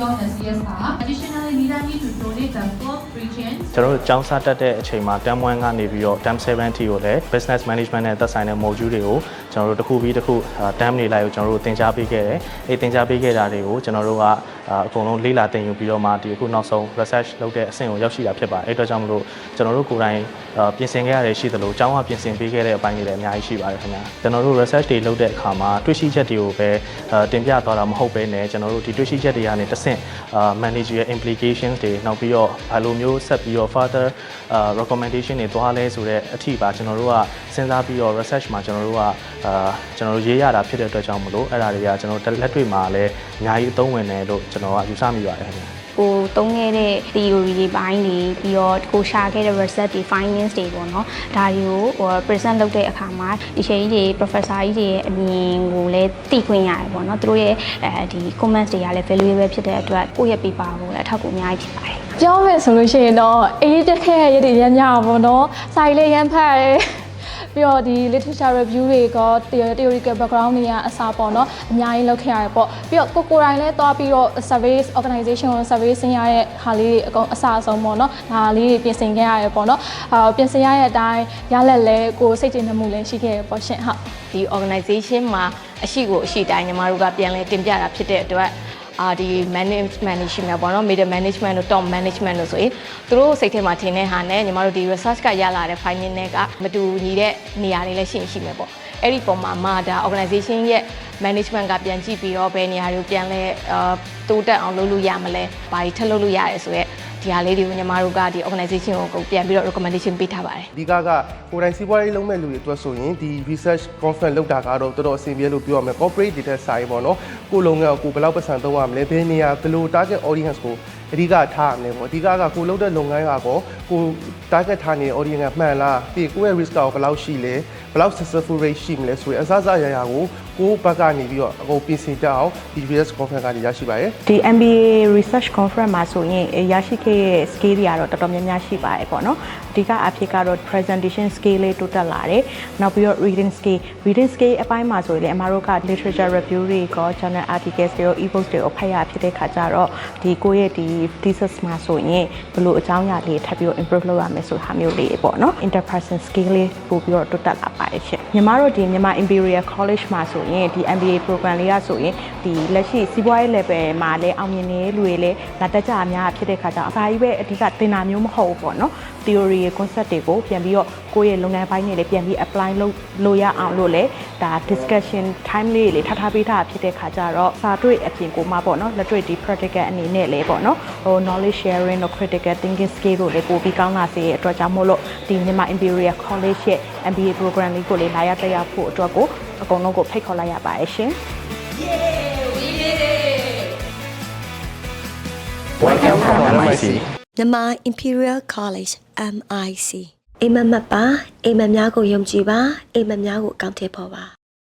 of the CSR. Additionally, NIDA need to donate the fourth region ကျွန်တော်တို့ကျောင်းစားတက်တဲ့အချိန်မှာ term 1ကနေပြီးတော့ term 7 ठी ကိုလည်း business management နဲ့သက်ဆိုင်တဲ့ module တွေကိုကျွန်တော်တို့တစ်ခုပြီးတစ်ခုအာ term တွေလိုက်ကိုကျွန်တော်တို့သင်ကြားပေးခဲ့တယ်။အဲဒီသင်ကြားပေးခဲ့တာတွေကိုကျွန်တော်တို့ကအာအကုန်လုံးလေ့လာသင်ယူပြီးတော့မှဒီအခုနောက်ဆုံး research လုပ်တဲ့အဆင့်ကိုရောက်ရှိတာဖြစ်ပါတယ်။အဲအတွက်ကြောင့်မလို့ကျွန်တော်တို့ကိုယ်တိုင်အာပြင်ဆင်ခဲ့ရတဲ့ရှိသလိုကျောင်းကပြင်ဆင်ပေးခဲ့တဲ့အပိုင်းတွေလည်းအများကြီးရှိပါတယ်ခင်ဗျာ။ကျွန်တော်တို့ research တွေလုပ်တဲ့အခါမှာတွေ့ရှိချက်တွေကိုပဲအာတင်ပြသွားတာမဟုတ်ဘဲနဲ့ကျွန်တော်တို့ဒီတွေ့ရှိချက်တွေကနေတစ်ဆင့်အာ managerial implications တွေနောက်ပြီးတော့ဘယ်လိုမျိုးဆက်ပြီးတော့ further အာ recommendation တွေသွားလဲဆိုတော့အထီပါကျွန်တော်တို့ကစဉ်းစားပြီးတော့ research မှာကျွန်တော်တို့ကအာကျွန်တော်တို့ရေးရတာဖြစ်တဲ့အတွက်ကြောင့်မလို့အဲ့ဒါတွေကကျွန်တော်တို့လက်တွေ့မှာလည်းအများကြီးအသုံးဝင်တယ်လို့ကျွန်တော်ကယူဆမိပါတယ်ခင်ဗျာကို သုံးခဲ့တဲ့ theory တွေပိုင်းတွေပြီးတော့ကိုရှာခဲ့တဲ့ research တွေ findings တွေပေါ့နော်ဒါတွေကိုဟို present လုပ်တဲ့အခါမှာဒီချိန်ကြီးတွေ professor ကြီးတွေရဲ့အမြင်ကိုလည်းသိခွင့်ရတယ်ပေါ့နော်သူတို့ရဲ့အဲဒီ comments တွေကလည်း valuable ဖြစ်တဲ့အတွက်ကိုယ့်ရဲ့ paper ကိုလည်းအထောက်အကူအများကြီးဖြစ်ပါတယ်ပြောမယ်ဆိုလို့ရှိရင်တော့အေးတက်ခဲ့ရတဲ့ရမ်းများပါဘောနော်စာရေးလေးရမ်းဖတ်ရတယ် ပြီးတော့ဒီ literature review တွေက theoretical background တွေကအစားပေါ့နော်အများကြီးလုပ်ခဲ့ရတယ်ပေါ့ပြီးတော့ကိုကိုယ်တိုင်လည်းသွားပြီးတော့ service organization ကို service ဆင်းရတဲ့ဟာလေးတွေအကုန်အစားအဆုံးပေါ့နော်ဒါလေးတွေပြင်ဆင်ခဲ့ရတယ်ပေါ့နော်အာပြင်ဆင်ရတဲ့အတိုင်းရလက်လဲကိုစိတ်ကြည်နှမှုလည်းရှိခဲ့ရပေါ့ရှင်ဟုတ်ဒီ organization မှာအရှိကိုအရှိတိုင်းညီမတို့ကပြန်လဲတင်ပြတာဖြစ်တဲ့အတွက် အာဒီ management ရှိမှာပေါ့နော် middle management တို့ top management တို့ဆိုရင်သူတို့စိတ်ထဲမှာထင်တဲ့ဟာနဲ့ညီမတို့ဒီ research ကရလာတဲ့ finding တွေကမတူညီတဲ့နေရာတွေလည်းရှိရင်ရှိမှာပေါ့အဲ့ဒီပုံမှာမှဒါ organization ရဲ့ management ကပြန်ကြည့်ပြီးတော့ဘယ်နေရာတွေကိုပြန်လဲအာတိုးတက်အောင်လုပ်လို့ရမလဲဘာတွေထပ်လုပ်လို့ရတယ်ဆိုရက် ဒီဟာလေးတွေကိုညီမတို့ကဒီ organization ကိုပြန်ပြီးတော့ recommendation ပေးထားပါတယ်အဓိကကကိုယ်တိုင်စီးပွားရေးလုပ်မဲ့လူတွေအတွက်ဆိုရင်ဒီ research conference လုပ်တာကတော့တော်တော်အဆင်ပြေလို့ပြောရမယ် corporate data science ပေါ့နော်ကိုယ်လုံးကကိုယ်ဘယ်လောက်ပတ်စံသုံးရမလဲဘယ်နေရာဘယ်လို target audience ကို အဓိကထားရမလဲပေါ့အဓိကကကိုယ်လုပ်တဲ့လုပ်ငန်းကကောကို target ထားနေတဲ့ audience ကမှန်လားပြီးကိုယ့်ရဲ့ risk ကဘယ်လောက်ရှိလဲဘယ်လောက် successful rate ရှိမလဲဆိုရင်အစစအရာရာကိုကိုယ့်ဘက်ကနေပြီးတော့အကုန်ပြင်ဆင်ကြအောင်ဒီ research conference ကနေရရှိပါတယ်ဒီ MBA research conference မှာဆိုရင်ရရှိခဲ့တဲ့ skill တွေကတော့တော်တော်များများရှိပါတယ်ပေါ့နော်အဓိကအဖြစ်ကတော့ presentation skill လေးတိုးတက်လာတယ်နောက်ပြီးတော့ reading skill reading skill အပိုင်းမှာဆိုရင်လည်းအမတို့က literature review တွေကို journal articles တွေ e-books တွေကိုဖတ်ရဖြစ်တဲ့ခါကျတော့ဒီကိုယ့်ရဲ့ဒီ thesis မှာဆိုရင်ဘယ်လိုအကြောင်းအရာလေးထပ်ပြီးတော့ improve လုပ်ရမယ်ဆိုတာမျိုးလေးပေါ့နော် interpersonal skill လေးပို့ပြီးတော့တိုးတက်လာပါတယ်ရှင် ညီမတို့ဒီမြန်မာ Imperial College မှာဆိုရင်ဒီ MBA program လေးကဆိုရင်ဒီလက်ရှိစီးပွားရေး level မှာလည်းအောင်မြင်နေတဲ့လူတွေလည်းလာတက်ကြအများဖြစ်တဲ့ခါကျတော့အစာကြီးပဲအဓိကသင်တာမျိုးမဟုတ်ဘူးပေါ့နော် theory ရဲ့ concept တွေကိုပြန်ပြီးတော့ကိုယ့်ရဲ့လုပ်ငန်းပိုင်းတွေလည်းပြန်ပြီး apply လုပ်လို့ရအောင်လို့လည်းဒါ discussion time လေးတွေထားထားပေးတာဖြစ်တဲ့ခါကျတော့စာတွေ့အပြင်ကိုမှပေါ့နော်လက်တွေ့ဒီ practical အနေနဲ့လည်းပေါ့နော်ဟို knowledge sharing တို့ critical thinking skill တို့လည်းပို့ပြီးကောင်းလာစေတဲ့အတွက်ကြောင့်မို့လို့ဒီမြန်မာ Imperial College ရဲ့ MBA program လေးကိုလည်းလာရောက်တက်ရောက်ဖို့အတွက်ကိုအကုန်လုံးကိုဖိတ်ခေါ်လိုက်ရပါတယ်ရှင် Welcome from MIC မြန်မာ Imperial College MIC အိမ်မက်မက်ပါအိမ်မက်များကိုယုံကြည်ပါအိမ်မက်များကိုအကောင့်ထည့်ဖို့ပါ